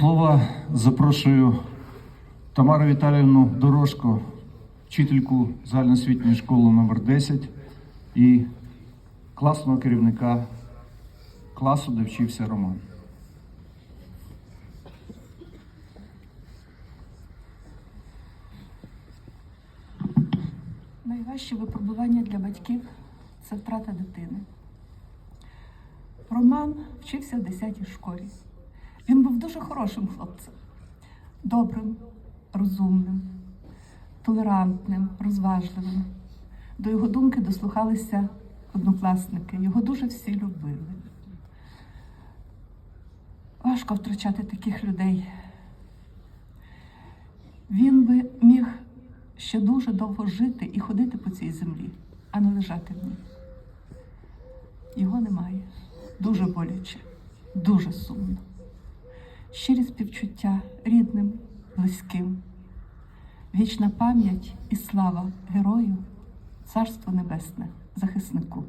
Слова запрошую Тамару Віталіївну Дорожко, вчительку загальноосвітньої школи номер 10 і класного керівника класу, де вчився Роман. Найважче випробування для батьків це втрата дитини. Роман вчився в 10 школі. Він був дуже хорошим хлопцем, добрим, розумним, толерантним, розважливим. До його думки дослухалися однокласники. Його дуже всі любили. Важко втрачати таких людей. Він би міг ще дуже довго жити і ходити по цій землі, а не лежати в ній. Його немає. Дуже боляче, дуже сумно. Щирі співчуття рідним, близьким. Вічна пам'ять і слава герою, царство небесне, захиснику.